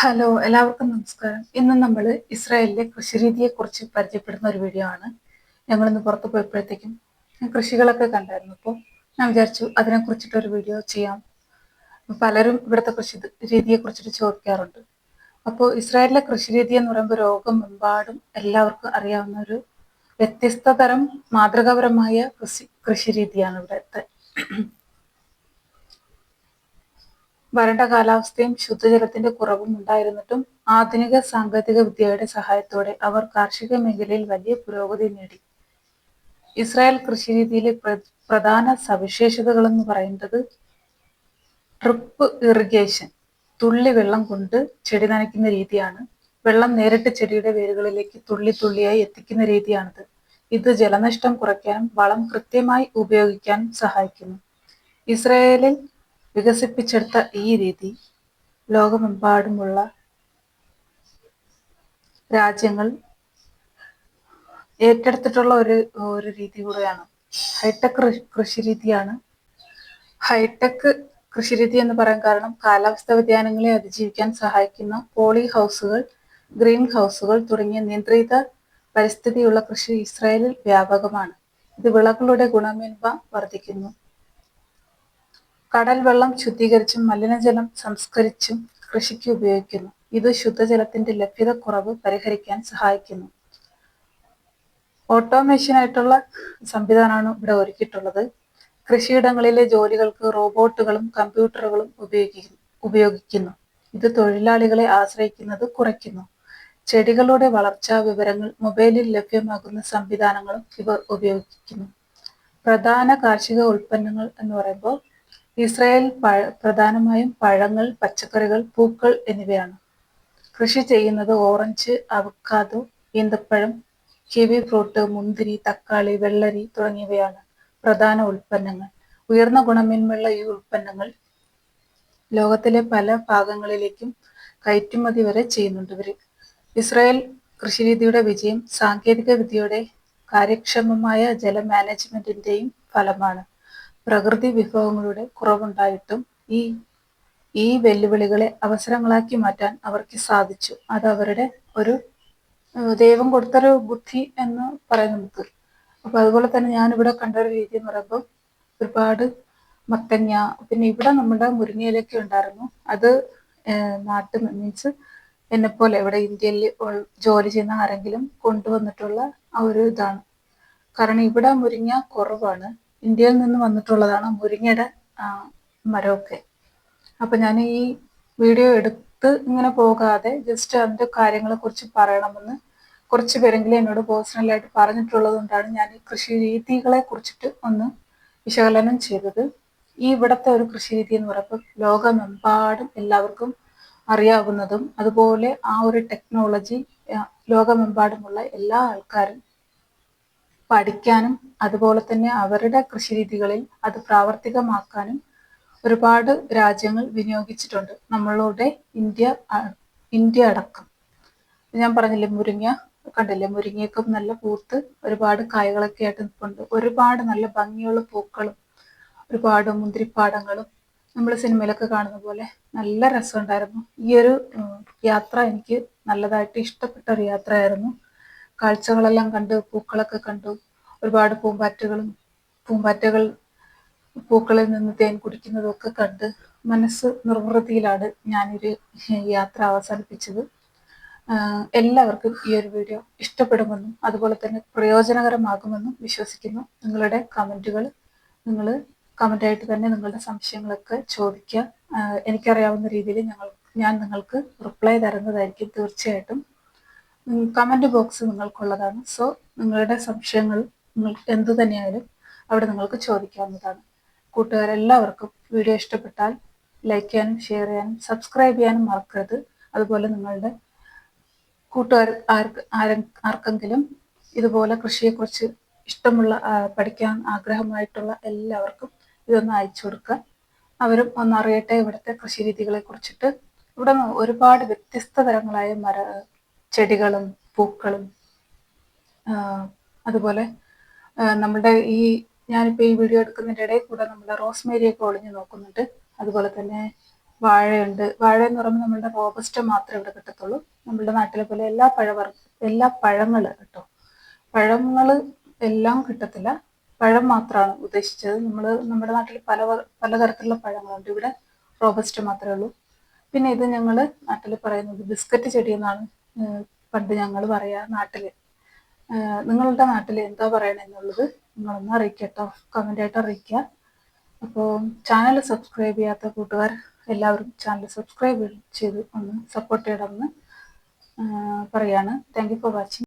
Hello എല്ലാവർക്കും നമസ്കാരം. ഇന്ന് നമ്മൾ ഇസ്രായേലിലെ കൃഷിരീതിയെ കുറിച്ച് പരിചയപ്പെടുന്ന ഒരു വീഡിയോ ആണ്. ഞങ്ങൾ ഇന്ന് പുറത്ത് പോയപ്പോഴത്തേക്കും കൃഷികളൊക്കെ കണ്ടായിരുന്നു. അപ്പോൾ ഞാൻ വിചാരിച്ചു അതിനെ കുറിച്ചിട്ട് ഒരു വീഡിയോ ചെയ്യാം. പലരും ഇവിടുത്തെ കൃഷി രീതിയെ കുറിച്ചിട്ട് ചോദിക്കാറുണ്ട്. അപ്പോൾ ഇസ്രായേലിലെ കൃഷിരീതി എന്ന് പറയുമ്പോൾ രോഗം രോഗമെമ്പാടും എല്ലാവർക്കും അറിയാവുന്ന ഒരു വ്യത്യസ്ത തരം മാതൃകാപരമായ കൃഷി കൃഷിരീതിയാണ് ഇവിടുത്തെ. വരണ്ട കാലാവസ്ഥയും ശുദ്ധജലത്തിന്റെ കുറവും ഉണ്ടായിരുന്നിട്ടും ആധുനിക സാങ്കേതിക വിദ്യയുടെ സഹായത്തോടെ അവർ കാർഷിക മേഖലയിൽ വലിയ പുരോഗതി നേടി. ഇസ്രായേൽ കൃഷിരീതിയിലെ പ്രധാന സവിശേഷതകൾ എന്ന് പറയുന്നത് ട്രിപ്പ് ഇറിഗേഷൻ തുള്ളി വെള്ളം കൊണ്ട് ചെടി നനയ്ക്കുന്ന രീതിയാണ് വെള്ളം നേരിട്ട് ചെടിയുടെ വേരുകളിലേക്ക് തുള്ളി തുള്ളിയായി എത്തിക്കുന്ന രീതിയാണിത്. ഇത് ജലനഷ്ടം കുറയ്ക്കാനും വളം കൃത്യമായി ഉപയോഗിക്കാനും സഹായിക്കുന്നു. ഇസ്രായേലിൽ വികസിപ്പിച്ചെടുത്ത ഈ രീതി ലോകമെമ്പാടുമുള്ള രാജ്യങ്ങൾ ഏറ്റെടുത്തിട്ടുള്ള ഒരു ഒരു രീതി കൂടെയാണ്. ഹൈടെക് കൃഷി രീതിയാണ്. ഹൈടെക് കൃഷി രീതി എന്ന് പറയാൻ കാരണം കാലാവസ്ഥാ വ്യതിയാനങ്ങളെ അതിജീവിക്കാൻ സഹായിക്കുന്ന പോളി ഹൗസുകൾ ഗ്രീൻ ഹൗസുകൾ തുടങ്ങിയ നിയന്ത്രിത പരിസ്ഥിതിയുള്ള കൃഷി ഇസ്രായേലിൽ വ്യാപകമാണ്. ഇത് വിളകളുടെ ഗുണമേന്മ വർദ്ധിക്കുന്നു. കടൽ വെള്ളം ശുദ്ധീകരിച്ചും മലിനജലം സംസ്കരിച്ചും കൃഷിക്ക് ഉപയോഗിക്കുന്നു. ഇത് ശുദ്ധജലത്തിന്റെ ലഭ്യത കുറവ് പരിഹരിക്കാൻ സഹായിക്കുന്നു. ഓട്ടോമേഷൻ ആയിട്ടുള്ള സംവിധാനമാണ് ഇവിടെ ഒരുക്കിയിട്ടുള്ളത്. കൃഷിയിടങ്ങളിലെ ജോലികൾക്ക് റോബോട്ടുകളും കമ്പ്യൂട്ടറുകളും ഉപയോഗിക്കുന്നു ഉപയോഗിക്കുന്നു. ഇത് തൊഴിലാളികളെ ആശ്രയിക്കുന്നത് കുറയ്ക്കുന്നു. ചെടികളുടെ വളർച്ചാ വിവരങ്ങൾ മൊബൈലിൽ ലഭ്യമാകുന്ന സംവിധാനങ്ങളും ഇവർ ഉപയോഗിക്കുന്നു. പ്രധാന കാർഷിക ഉൽപ്പന്നങ്ങൾ എന്ന് പറയുമ്പോൾ ഇസ്രായേൽ പ്രധാനമായും പഴങ്ങൾ പച്ചക്കറികൾ പൂക്കൾ എന്നിവയാണ്. കൃഷി ചെയ്യുന്നത് ഓറഞ്ച് അവക്കാദോ ഈന്തപ്പഴം കിവി ഫ്രൂട്ട് മുന്തിരി തക്കാളി വെള്ളരി തുടങ്ങിയവയാണ് പ്രധാന ഉൽപ്പന്നങ്ങൾ. ഉയർന്ന ഗുണമേന്മയുള്ള ഈ ഉൽപ്പന്നങ്ങൾ ലോകത്തിലെ പല ഭാഗങ്ങളിലേക്കും കയറ്റുമതി വരെ ചെയ്യുന്നുണ്ട് ഇവർ ഇസ്രായേൽ കൃഷിരീതിയുടെ വിജയം സാങ്കേതിക വിദ്യയുടെ കാര്യക്ഷമമായ ജല മാനേജ്മെന്റിന്റെയും ഫലമാണ്. പ്രകൃതി വിഭവങ്ങളുടെ കുറവുണ്ടായിട്ടും ഈ ഈ വെല്ലുവിളികളെ അവസരങ്ങളാക്കി മാറ്റാൻ അവർക്ക് സാധിച്ചു. അത് അവരുടെ ഒരു ദൈവം കൊടുത്തൊരു ബുദ്ധി എന്ന് പറയാം നമുക്ക് അപ്പൊ അതുപോലെ തന്നെ ഞാൻ ഇവിടെ കണ്ട ഒരു രീതി എന്ന് പറയുമ്പോൾ ഒരുപാട് മത്തങ്ങ പിന്നെ ഇവിടെ നമ്മുടെ മുരിങ്ങയിലൊക്കെ ഉണ്ടായിരുന്നു. അത് നാട്ടിൽ മീൻസ് എന്നെപ്പോലെ ഇവിടെ ഇന്ത്യയിൽ ജോലി ചെയ്യുന്ന ആരെങ്കിലും കൊണ്ടുവന്നിട്ടുള്ള ആ ഒരു ഇതാണ്. കാരണം ഇവിടെ മുരിങ്ങ കുറവാണ്. ഇന്ത്യയിൽ നിന്ന് വന്നിട്ടുള്ളതാണ് മുരിങ്ങയുടെ മരമൊക്കെ. അപ്പൊ ഞാൻ ഈ വീഡിയോ എടുത്ത് ഇങ്ങനെ പോകാതെ ജസ്റ്റ് അതിന്റെ കാര്യങ്ങളെ കുറിച്ച് പറയണമെന്ന് കുറച്ച് പേരെങ്കിലും എന്നോട് പേഴ്സണലായിട്ട് പറഞ്ഞിട്ടുള്ളത് കൊണ്ടാണ് ഞാൻ ഈ കൃഷി രീതികളെ കുറിച്ചിട്ട് ഒന്ന് വിശകലനം ചെയ്തത്. ഈ ഇവിടുത്തെ ഒരു കൃഷി രീതി എന്ന് പറയുമ്പോൾ ലോകമെമ്പാടും എല്ലാവർക്കും അറിയാവുന്നതും അതുപോലെ ആ ഒരു ടെക്നോളജി ലോകമെമ്പാടുമുള്ള എല്ലാ ആൾക്കാരും പഠിക്കാനും അതുപോലെ തന്നെ അവരുടെ കൃഷിരീതികളിൽ അത് പ്രാവർത്തികമാക്കാനും ഒരുപാട് രാജ്യങ്ങൾ വിനിയോഗിച്ചിട്ടുണ്ട്. നമ്മളുടെ ഇന്ത്യ ഇന്ത്യ അടക്കം. ഞാൻ പറഞ്ഞില്ലേ മുരിങ്ങ കണ്ടില്ലേ? മുരിങ്ങയൊക്കെ നല്ല പൂത്ത് ഒരുപാട് കായകളൊക്കെ ആയിട്ട് നിൽപ്പുണ്ട്. ഒരുപാട് നല്ല ഭംഗിയുള്ള പൂക്കളും ഒരുപാട് മുന്തിരിപ്പാടങ്ങളും നമ്മൾ സിനിമയിലൊക്കെ കാണുന്ന പോലെ നല്ല രസമുണ്ടായിരുന്നു. ഈ ഒരു യാത്ര എനിക്ക് നല്ലതായിട്ട് ഇഷ്ടപ്പെട്ട ഒരു യാത്രയായിരുന്നു. കാഴ്ചകളെല്ലാം കണ്ട് പൂക്കളൊക്കെ കണ്ടു. ഒരുപാട് പൂമ്പാറ്റകളും പൂമ്പാറ്റകൾ പൂക്കളിൽ നിന്ന് തേൻ കുടിക്കുന്നതും ഒക്കെ കണ്ട് മനസ്സ് നിർവൃതിയിലാണ് ഞാനൊരു യാത്ര അവസാനിപ്പിച്ചത്. എല്ലാവർക്കും ഈ ഒരു വീഡിയോ ഇഷ്ടപ്പെടുമെന്നും അതുപോലെ തന്നെ പ്രയോജനകരമാകുമെന്നും വിശ്വസിക്കുന്നു. നിങ്ങളുടെ കമന്റുകൾ നിങ്ങൾ കമന്റായിട്ട് തന്നെ നിങ്ങളുടെ സംശയങ്ങളൊക്കെ ചോദിക്കുക. എനിക്കറിയാവുന്ന രീതിയിൽ ഞങ്ങൾ ഞാൻ നിങ്ങൾക്ക് റിപ്ലൈ തരുന്നതായിരിക്കും തീർച്ചയായിട്ടും. Comment box നിങ്ങൾക്കുള്ളതാണ്. സോ നിങ്ങളുടെ സംശയങ്ങൾ നിങ്ങൾ എന്തു തന്നെയായാലും അവിടെ നിങ്ങൾക്ക് ചോദിക്കാവുന്നതാണ്. കൂട്ടുകാരെല്ലാവർക്കും വീഡിയോ ഇഷ്ടപ്പെട്ടാൽ ലൈക്ക് ചെയ്യാനും ഷെയർ ചെയ്യാനും സബ്സ്ക്രൈബ് ചെയ്യാനും മറക്കരുത്. അതുപോലെ നിങ്ങളുടെ കൂട്ടുകാർ ആർക്ക് ആർക്കെങ്കിലും ഇതുപോലെ കൃഷിയെക്കുറിച്ച് ഇഷ്ടമുള്ള പഠിക്കാൻ ആഗ്രഹമായിട്ടുള്ള എല്ലാവർക്കും ഇതൊന്ന് അയച്ചു കൊടുക്കുക. അവരും ഒന്നറിയട്ടെ ഇവിടുത്തെ കൃഷി രീതികളെ കുറിച്ചിട്ട് ഇവിടെ ഒരുപാട് വ്യത്യസ്ത തരങ്ങളായ മര ചെടികളും പൂക്കളും അതുപോലെ നമ്മുടെ ഈ ഞാനിപ്പോൾ ഈ വീഡിയോ എടുക്കുന്നതിന്റെ ഇടയിൽ കൂടെ നമ്മുടെ റോസ്മേരിയൊക്കെ ഒളിഞ്ഞു നോക്കുന്നുണ്ട്. അതുപോലെ തന്നെ വാഴയുണ്ട്. വാഴ എന്ന് പറയുമ്പോൾ നമ്മളുടെ റോബസ്റ്റ് മാത്രമേ ഇവിടെ കിട്ടത്തുള്ളൂ. നമ്മളുടെ നാട്ടിലെ പോലെ എല്ലാ പഴവർ എല്ലാ പഴങ്ങൾ കേട്ടോ. പഴങ്ങൾ എല്ലാം കിട്ടത്തില്ല. പഴം മാത്രമാണ് ഉദ്ദേശിച്ചത്. നമ്മൾ നമ്മുടെ നാട്ടിൽ പല പലതരത്തിലുള്ള പഴങ്ങളുണ്ട്. ഇവിടെ റോബസ്റ്റ് മാത്രമേ ഉള്ളൂ. പിന്നെ ഇത് ഞങ്ങൾ നാട്ടിൽ പറയുന്നത് ബിസ്ക്കറ്റ് ചെടി എന്നാണ്. പണ്ട് ഞങ്ങൾ പറയാ നാട്ടിൽ നിങ്ങളുടെ നാട്ടിൽ എന്താ പറയണെന്നുള്ളത് നിങ്ങളൊന്ന് അറിയിക്കട്ടോ. കമന്റ് ആയിട്ട് അറിയിക്കുക. അപ്പോൾ ചാനൽ സബ്സ്ക്രൈബ് ചെയ്യാത്ത കൂട്ടുകാർ എല്ലാവരും ചാനൽ സബ്സ്ക്രൈബ് ചെയ്ത് ഒന്ന് സപ്പോർട്ട് ചെയ്യണമെന്ന് പറയാണ്. Thank for watching